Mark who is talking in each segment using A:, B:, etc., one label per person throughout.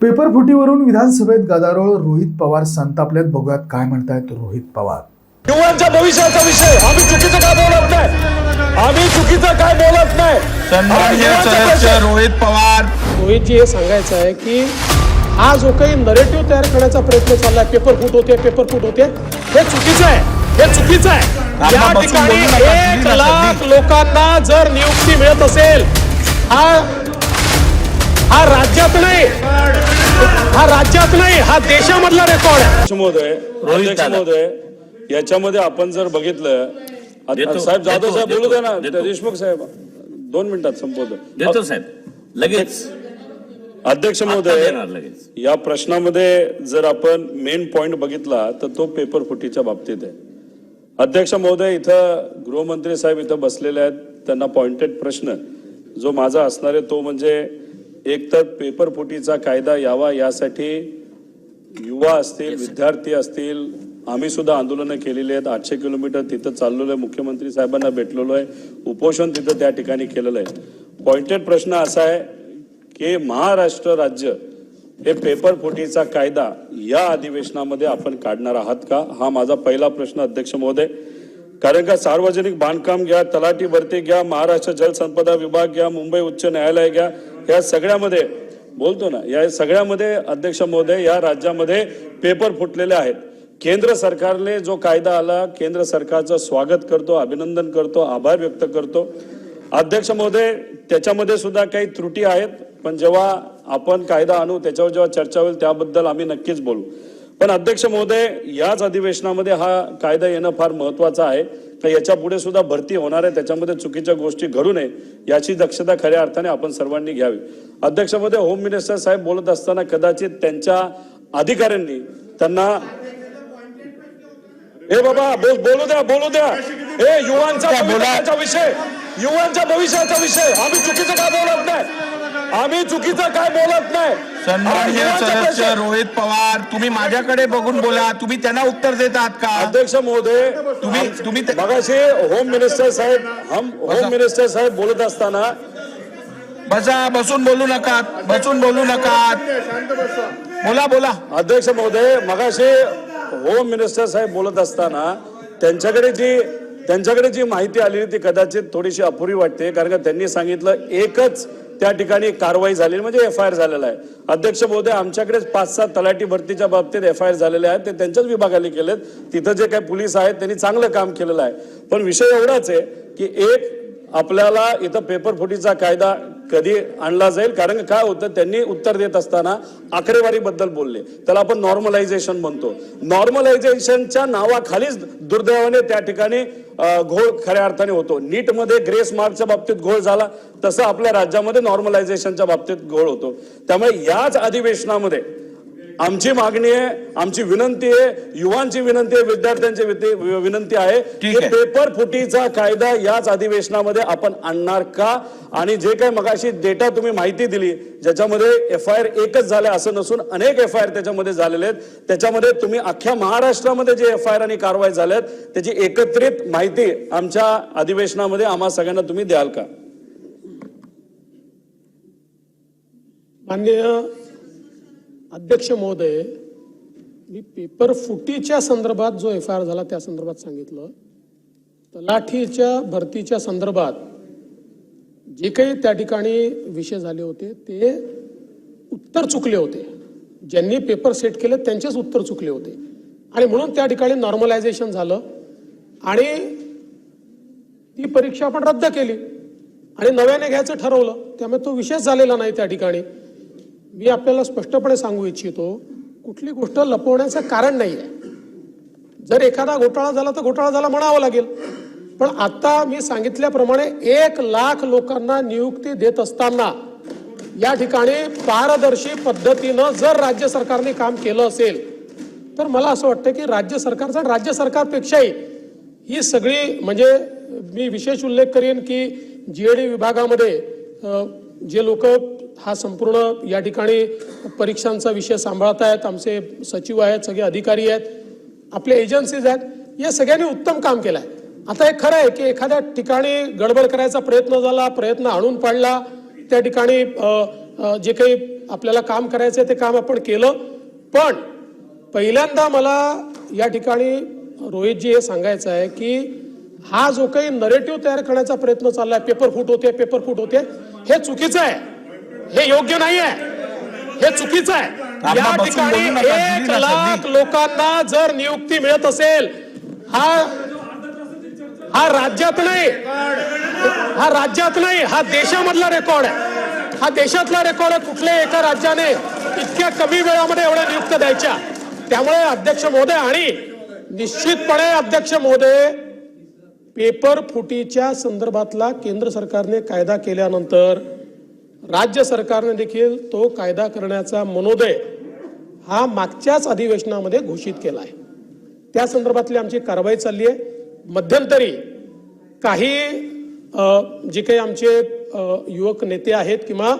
A: Paper फुटीवरून विधानसभेत गदारोळ रोहित पवार संतापल्यात बघूयात काय म्हणतायत रोहित पवार.
B: युवांच्या भविष्याचा विषय. आम्ही चुकीचं काय बोलत नाही? आम्ही चुकीचं काय बोलत नाही?
C: रोहित पवार.
D: रोहितजी हे सांगायचं आहे की हा जो काही नरेटिव्ह तयार करण्याचा प्रयत्न चाललाय. पेपर फुट होते पेपर फुट होते. हे चुकीचं आहे. हे चुकीचं आहे. या ठिकाणी एक लाख. लोकांना जर नियुक्ती मिळत असेल हा हा राज्यात नाही. हा राज्यात नाही हा देशामधला रेकॉर्ड आहे.
B: अध्यक्ष महोदय अध्यक्ष महोदय याच्यामध्ये आपण जर बघितलं साहेब जाधव साहेब बोलू द्या ना देशमुख साहेब दोन मिनिटात संपवतो.
E: देतो साहेब लगेच.
B: अध्यक्ष महोदय या प्रश्नामध्ये जर आपण मेन पॉइंट बघितला तर तो पेपर फुटीच्या बाबतीत आहे. अध्यक्ष महोदय इथं गृहमंत्री साहेब इथं बसलेले आहेत त्यांना पॉइंटेड प्रश्न. जो माझा असणार आहे तो म्हणजे एक तर पेपर फुटीचा कायदा यावा यासाठी युवा असतील विद्यार्थी असतील आम्ही सुद्धा आंदोलनं केलेली आहेत. आठशे किलोमीटर तिथं चाललेलो आहे. मुख्यमंत्री साहेबांना भेटलेलो आहे. उपोषण तिथं त्या ठिकाणी केलेलं आहे. पॉइंटेड प्रश्न असा आहे की महाराष्ट्र राज्य हे पेपर फुटीचा कायदा या अधिवेशनामध्ये आपण काढणार आहात का? हा माझा पहिला प्रश्न अध्यक्ष महोदय. कारण का सार्वजनिक बांधकाम घ्या तलाठी भरती घ्या महाराष्ट्र जलसंपदा विभाग घ्या मुंबई उच्च न्यायालय घ्या या सगळ्यामध्ये बोलतो ना या सगळ्यामध्ये अध्यक्ष महोदय या राज्यामध्ये पेपर फुटलेले आहेत. केंद्र सरकारने जो कायदा आला केंद्र सरकारचं स्वागत करतो अभिनंदन करतो आभार व्यक्त करतो. अध्यक्ष महोदय त्याच्यामध्ये सुद्धा काही त्रुटी आहेत पण जेव्हा आपण कायदा आणू त्याच्यावर जेव्हा चर्चा होईल त्याबद्दल आम्ही नक्कीच बोलू. पण अध्यक्ष महोदय याच अधिवेशनामध्ये हा कायदा येणं फार महत्वाचं आहे. का याच्यापुढे सुद्धा भरती होणार आहे. त्याच्यामध्ये चुकीच्या गोष्टी घडू नये. याची दक्षता खऱ्या अर्थाने आपण सर्वांनी घ्यावी. अध्यक्ष महोदय होम मिनिस्टर साहेब बोलत असताना कदाचित त्यांच्या अधिकाऱ्यांनी त्यांना ए बाबा बोल बोलू द्या बोलू द्या. ए युवांचा विषय. युवांच्या भविष्याचा विषय. आम्ही चुकीचं काय बोलत नाही. आम्ही चुकीचं काय बोलत नाही.
C: सदस्य रोहित पवार तुम्ही माझ्याकडे बघून बोला. तुम्ही त्यांना उत्तर देत आहात का?
B: अध्यक्ष महोदय
C: तुम्ही तुम्ही
B: मगाशी होम मिनिस्टर साहेब हम होम मिनिस्टर साहेब बोलत असताना
C: बसा बसून बोलू नका बसून बोलू नका. बोला बोला.
B: अध्यक्ष महोदय मगाशी होम मिनिस्टर साहेब बोलत असताना त्यांच्याकडे जी त्यांच्याकडे जी माहिती आलेली ती कदाचित थोडीशी अपुरी वाटते कारण का त्यांनी सांगितलं एकच त्या ठिकाणी कारवाई झालेली म्हणजे एफ आय आर झालेला आहे. अध्यक्ष महोदय आमच्याकडेच पाच सात तलाठी भरतीच्या बाबतीत एफ आय आर झालेले आहेत. ते त्यांच्याच विभागाने केलेत. तिथं जे काही पोलीस आहेत त्यांनी चांगलं काम केलेलं आहे. पण विषय एवढाच आहे की एक आपल्याला इथं पेपर फुटीचा कायदा कधी आणला जाईल? कारण काय होतं त्यांनी उत्तर देत असताना आकडेवारीबद्दल बोलले. त्याला आपण नॉर्मलायझेशन म्हणतो. नॉर्मलायझेशनच्या नावाखालीच दुर्दैवाने त्या ठिकाणी घोळ खऱ्या अर्थाने होतो. नीटमध्ये ग्रेस मार्कच्या बाबतीत घोळ झाला तसं आपल्या राज्यामध्ये नॉर्मलायझेशनच्या बाबतीत घोळ होतो. त्यामुळे याच अधिवेशनामध्ये आमची मागणी आहे आमची विनंती आहे युवांची विनंती आहे विद्यार्थ्यांची विनंती आहे की. पेपर फुटीचा कायदा याच अधिवेशनामध्ये आपण आणणार का? आणि जे काही मगाशी डेटा तुम्ही माहिती दिली ज्याच्यामध्ये एफ आय आर एकच झाले असं नसून अनेक एफ आय आर त्याच्यामध्ये झालेले आहेत. त्याच्यामध्ये तुम्ही अख्ख्या महाराष्ट्रामध्ये जे एफ आय आर आणि कारवाई झाल्यात त्याची एकत्रित माहिती आमच्या अधिवेशनामध्ये आम्हा सगळ्यांना तुम्ही द्याल का?
D: माननीय अध्यक्ष महोदय मी पेपर फुटीच्या संदर्भात जो एफ आय आर झाला त्या संदर्भात सांगितलं. तलाठीच्या भरतीच्या संदर्भात जे काही त्या ठिकाणी विषय झाले होते ते उत्तर चुकले होते. ज्यांनी पेपर सेट केले त्यांचेच उत्तर चुकले होते. आणि म्हणून त्या ठिकाणी नॉर्मलायझेशन झालं. आणि ती परीक्षा आपण रद्द केली. आणि नव्याने घ्यायचं ठरवलं. त्यामुळे तो विषयच झालेला नाही त्या ठिकाणी. मी आपल्याला स्पष्टपणे सांगू इच्छितो कुठली गोष्ट लपवण्याचं कारण नाही. आहे जर एखादा घोटाळा झाला तर घोटाळा झाला म्हणावं लागेल. पण आता मी सांगितल्याप्रमाणे एक लाख लोकांना नियुक्ती देत असताना या ठिकाणी पारदर्शी पद्धतीनं जर राज्य सरकारने काम केलं असेल तर मला असं वाटतं की राज्य सरकारचा राज्य सरकारपेक्षाही ही सगळी म्हणजे मी विशेष उल्लेख करेन की जीएडी विभागामध्ये जे लोक हा संपूर्ण या ठिकाणी परीक्षांचा विषय सांभाळत आहेत. आमचे सचिव आहेत सगळे अधिकारी आहेत. आपले एजन्सीज आहेत. या सगळ्यांनी उत्तम काम केलं आहे आता हे खरं आहे की एखाद्या ठिकाणी गडबड करायचा प्रयत्न झाला प्रयत्न आणून पाडला त्या ठिकाणी जे काही आपल्याला काम करायचं आहे ते काम आपण केलं. पण पहिल्यांदा मला या ठिकाणी रोहितजी हे सांगायचं आहे की हा जो काही नरेटिव्ह तयार करण्याचा प्रयत्न चाललाय पेपर फुट होते पेपर फुट होते हे चुकीचं आहे. हे योग्य नाही आहे हे चुकीचं आहे. या ठिकाणी एक लाख. लोकांना जर नियुक्ती मिळत असेल हा हा राज्यात नाही. हा राज्यात नाही हा देशामधला रेकॉर्ड आहे. हा देशातला रेकॉर्ड आहे कुठल्याही एका राज्याने इतक्या कमी वेळामध्ये एवढ्या नियुक्त द्यायच्या. त्यामुळे अध्यक्ष महोदय आणि निश्चितपणे अध्यक्ष महोदय पेपर फुटीच्या संदर्भातला केंद्र सरकारने कायदा केल्यानंतर राज्य सरकारने देखील तो कायदा करण्याचा मनोदय हा मागच्याच अधिवेशनामध्ये घोषित केला आहे. त्या संदर्भातली आमची कारवाई चालली आहे. मध्यंतरी काही जे काही आमचे युवक नेते आहेत किंवा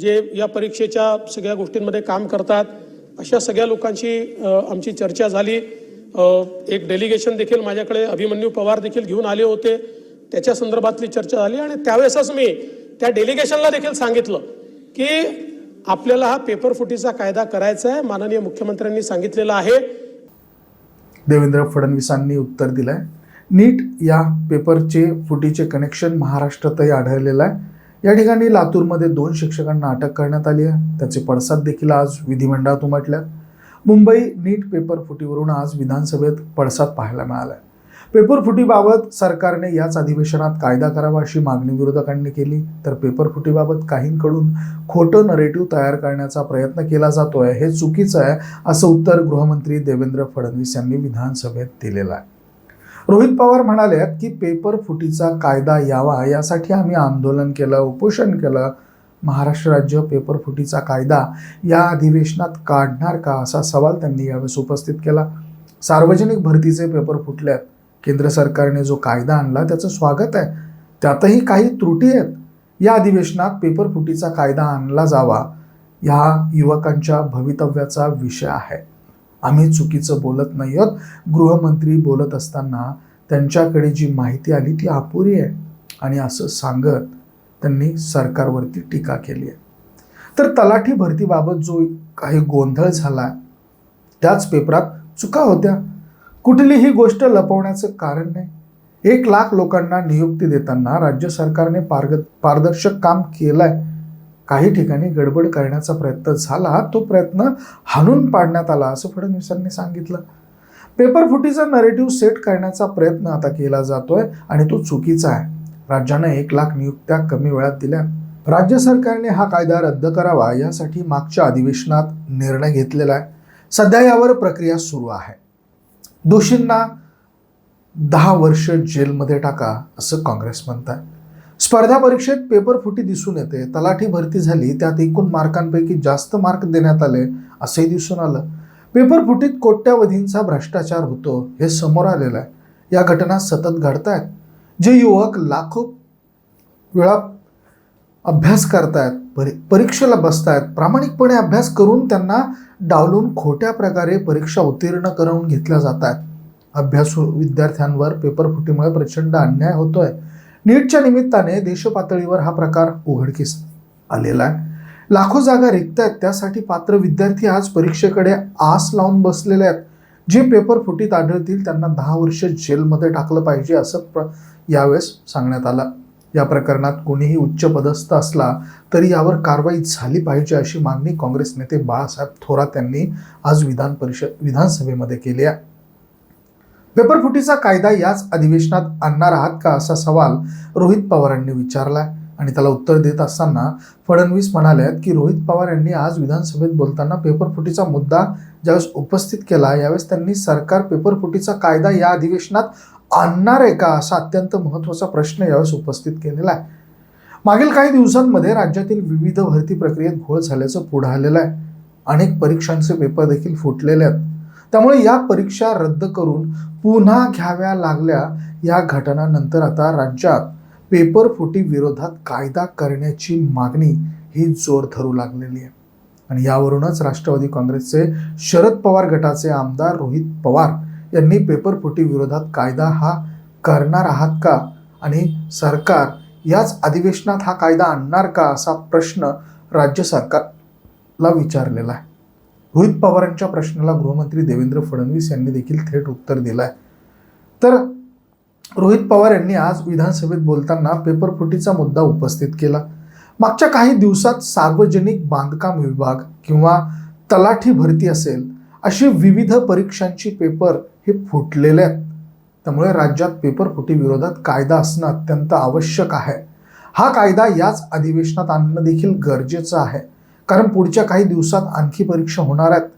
D: जे या परीक्षेच्या सगळ्या गोष्टींमध्ये काम करतात अशा सगळ्या लोकांशी आमची चर्चा झाली. एक डेलिगेशन देखील माझ्याकडे अभिमन्यू पवार देखील घेऊन आले होते. त्याच्या संदर्भातली चर्चा झाली आणि त्यावेळेसच मी त्या डेलिगेशनला देखील सांगितलं की आपल्याला हा पेपर फुटीचा कायदा करायचा आहे माननीय मुख्यमंत्र्यांनी सांगितलेलं आहे.
A: देवेंद्र फडणवीसांनी उत्तर दिलंय. नीट या पेपरचे फुटीचे कनेक्शन महाराष्ट्रातही आढळलेलं आहे. या ठिकाणी लातूरमध्ये दोन शिक्षकांना अटक करण्यात आली आहे. त्याचे पडसाद देखील आज विधिमंडळात उमटल्यात. मुंबई नीट पेपर फुटीवरून आज विधानसभेत पडसाद पाहायला मिळाला आहे पेपर फुटीबाबत सरकारने याच अधिवेशनात कायदा करावा अशी मागणी विरोधकांनी केली. तर पेपर फुटीबाबत काहींकडून खोटं नरेटिव्ह तयार करण्याचा प्रयत्न केला जातोय हे चुकीचं आहे असं उत्तर गृहमंत्री देवेंद्र फडणवीस यांनी विधानसभेत दिलेलं आहे. रोहित पवार म्हणाले की पेपर फुटीचा कायदा यावा यासाठी आम्ही आंदोलन केलं उपोषण केलं. महाराष्ट्र राज्य पेपर फुटीचा कायदा या अधिवेशनात काढणार का? असा सवाल त्यांनी यावेळेस उपस्थित केला. सार्वजनिक भरतीचे पेपर फुटल्यात केंद्र सरकारने जो कायदा आणला त्याचं स्वागत आहे. त्यातही काही त्रुटी आहेत. या अधिवेशनात पेपर फुटीचा कायदा आणला जावा या युवकांच्या भवितव्याचा विषय आहे. आम्ही चुकीचं बोलत नाही आहोत गृहमंत्री बोलत असताना त्यांच्याकडे जी माहिती आली ती अपुरी आहे. आणि असं सांगत त्यांनी सरकारवरती टीका केली आहे. तर तलाठी भरतीबाबत जो काही गोंधळ झाला त्याच पेपरात चुका होत्या. कुठलीही गोष्ट लपवण्याचं कारण नाही. एक लाख लोकांना नियुक्ती देताना राज्य सरकारने पारग पारदर्शक काम केलंय. काही ठिकाणी गडबड करण्याचा प्रयत्न झाला तो प्रयत्न हाणून पाडण्यात आला असं फडणवीसांनी सांगितलं. पेपर फुटीचा नरेटिव्ह सेट करण्याचा प्रयत्न आता केला जातोय आणि तो चुकीचा आहे. राज्यानं एक लाख नियुक्त्या कमी वेळात दिल्या. राज्य सरकारने हा कायदा रद्द करावा यासाठी मागच्या अधिवेशनात निर्णय घेतलेला आहे. सध्या यावर प्रक्रिया सुरू आहे. दोषींना दहा वर्ष जेलमध्ये टाका असं काँग्रेस म्हणत आहे स्पर्धा परीक्षेत पेपर फुटी दिसून येते. तलाठी भरती झाली त्यात एकूण मार्कांपैकी जास्त मार्क देण्यात आले असंही दिसून आलं. पेपर फुटीत कोट्यावधींचा भ्रष्टाचार होतो हे समोर आलेलं आहे. या घटना सतत घडत आहेत जे युवक लाखो वेळा अभ्यास करतायत परी परीक्षेला बसतायत. प्रामाणिकपणे अभ्यास करून त्यांना डावलून खोट्या प्रकारे परीक्षा उत्तीर्ण करून घेतल्या जात आहेत अभ्यासू विद्यार्थ्यांवर पेपर फुटीमुळे प्रचंड अन्याय होतोय. नीटच्या निमित्ताने देशपातळीवर हा प्रकार उघडकीस आलेला आहे. लाखो जागा रिक्त आहेत त्यासाठी पात्र विद्यार्थी आज परीक्षेकडे आस लावून बसलेले आहेत. जे पेपर फुटीत आढळतील त्यांना दहा वर्ष जेलमध्ये टाकलं पाहिजे असं प्र यावेळेस सांगण्यात आलं. या प्रकरणात कोणीही उच्चपदस्थ असला तरी यावर कारवाई झाली पाहिजे अशी मागणी काँग्रेस नेते बाळासाहेब थोरात यांनी आज विधान परिषद विधानसभेमध्ये केली आहे. पेपर फुटीचा कायदा याच अधिवेशनात आणणार आहात का असा सवाल रोहित पवारांनी विचारला आणि त्याला उत्तर देत असताना फडणवीस म्हणाले की रोहित पवार यांनी आज विधानसभेत बोलताना पेपर फुटीचा मुद्दा ज्यावेळेस उपस्थित केला यावेळेस त्यांनी सरकार पेपर फुटीचा कायदा या अधिवेशनात आणणार आहे का असा अत्यंत महत्त्वाचा प्रश्न यावेळेस उपस्थित केलेला आहे. मागील काही दिवसांमध्ये राज्यातील विविध भरती प्रक्रियेत घोळ झाल्याचं पुढं आलेलं आहे. अनेक परीक्षांचे पेपर देखील फुटलेले आहेत. त्यामुळे या परीक्षा रद्द करून पुन्हा घ्याव्या लागल्या या घटनानंतर आता राज्यात पेपर फुटी विरोधात कायदा करण्याची मागणी ही जोर धरू लागलेली आहे. आणि यावरूनच राष्ट्रवादी काँग्रेसचे शरद पवार गटाचे आमदार रोहित पवार यांनी पेपर विरोधात कायदा हा करणार आहात का? आणि सरकार याच अधिवेशनात हा कायदा आणणार का असा प्रश्न राज्य सरकारला विचारलेला आहे. रोहित पवारांच्या प्रश्नाला गृहमंत्री देवेंद्र फडणवीस यांनी देखील थेट उत्तर दिलं आहे तर रोहित पवार यांनी आज विधानसभेत बोलताना पेपरफुटीचा मुद्दा उपस्थित केला. मागच्या काही दिवसात सार्वजनिक बांधकाम विभाग किंवा तलाठी भरती असेल अशी विविध परीक्षांची पेपर हे फुटलेले आहेत. त्यामुळे राज्यात पेपरफुटी विरोधात कायदा असणं अत्यंत आवश्यक आहे. हा कायदा याच अधिवेशनात आणणं देखील गरजेचं आहे. कारण पुढच्या काही दिवसात आणखी परीक्षा होणार आहेत.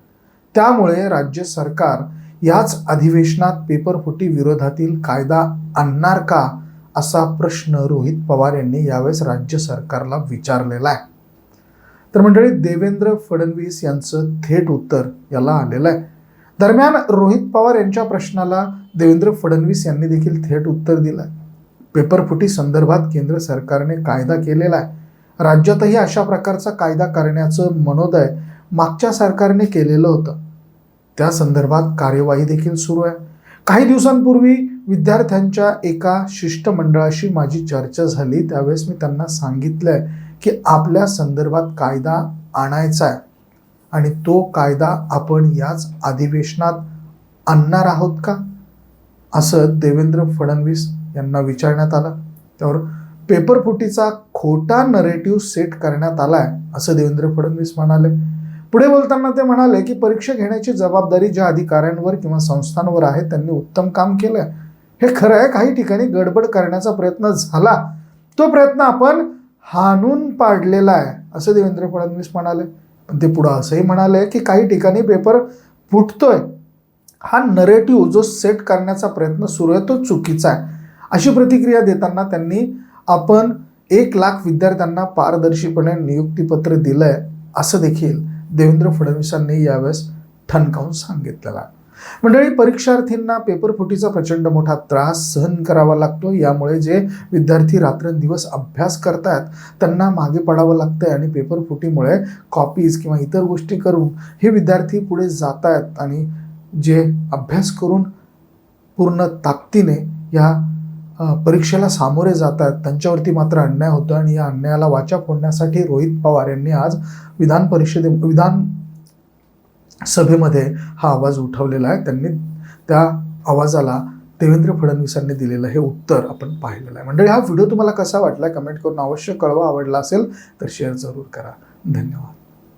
A: त्यामुळे राज्य सरकार याच अधिवेशनात पेपरफुटी विरोधातील कायदा आणणार का असा प्रश्न रोहित पवार यांनी यावेळेस राज्य सरकारला विचारलेला आहे. तर मंडळी देवेंद्र फडणवीस यांचं थेट उत्तर याला आलेलं आहे. दरम्यान रोहित पवार यांच्या प्रश्नाला देवेंद्र फडणवीस यांनी देखील थेट उत्तर दिलं आहे पेपरफुटी संदर्भात केंद्र सरकारने कायदा केलेला आहे. राज्यातही अशा प्रकारचा कायदा करण्याचं मनोदय मागच्या सरकारने केलेलं होतं. त्या संदर्भात कार्यवाही देखील सुरू आहे. काही दिवसांपूर्वी विद्यार्थ्यांच्या एका शिष्टमंडळाशी माझी चर्चा झाली. त्यावेळेस मी त्यांना सांगितलंय की आपल्या संदर्भात कायदा आणायचा आहे. आणि तो कायदा आपण याच अधिवेशनात आणणार आहोत का? असं देवेंद्र फडणवीस यांना विचारण्यात आलं. त्यावर पेपरफुटीचा खोटा नरेटिव्ह सेट करण्यात आलाय असं देवेंद्र फडणवीस म्हणाले. पुढे बोलताना ते म्हणाले की परीक्षा घेण्याची जबाबदारी ज्या अधिकाऱ्यांवर किंवा संस्थांवर आहे त्यांनी उत्तम काम केलंय. हे खरं आहे काही ठिकाणी गडबड करण्याचा प्रयत्न झाला. तो प्रयत्न आपण हाणून पाडलेला आहे असं देवेंद्र फडणवीस म्हणाले. ते पुढं असंही म्हणाले की काही ठिकाणी पेपर फुटतोय. हा नरेटिव्ह जो सेट करण्याचा प्रयत्न सुरू आहे तो चुकीचा आहे. अशी प्रतिक्रिया देताना त्यांनी आपण एक लाख विद्यार्थ्यांना पारदर्शीपणे नियुक्तीपत्र दिलं आहे असं देखील देवेंद्र फडणवीसांनी यावेळेस ठणकावून सांगितलेलं आहे. मंडळी परीक्षार्थींना पेपरफुटीचा प्रचंड मोठा त्रास सहन करावा लागतो. यामुळे जे विद्यार्थी रात्रंदिवस अभ्यास करतात त्यांना मागे पडावं लागतंय आणि पेपरफुटीमुळे कॉपीज किंवा इतर गोष्टी करून हे विद्यार्थी पुढे जात आहेत आणि जे अभ्यास करून पूर्ण ताकदीने या परीक्षेला सामोरे जात आहेत त्यांच्यावरती मात्र अन्याय होतो आणि या अन्यायाला वाचा फोडण्यासाठी रोहित पवार यांनी आज विधान परिषदे विधान सभेमध्ये हा आवाज उठवलेला आहे. त्यांनी त्या आवाजाला देवेंद्र फडणवीसांनी दिलेलं हे उत्तर आपण पाहिलेलं आहे. मंडळी हा व्हिडिओ तुम्हाला कसा वाटला? कमेंट करून अवश्य कळवा. आवडला असेल तर शेअर जरूर करा. धन्यवाद.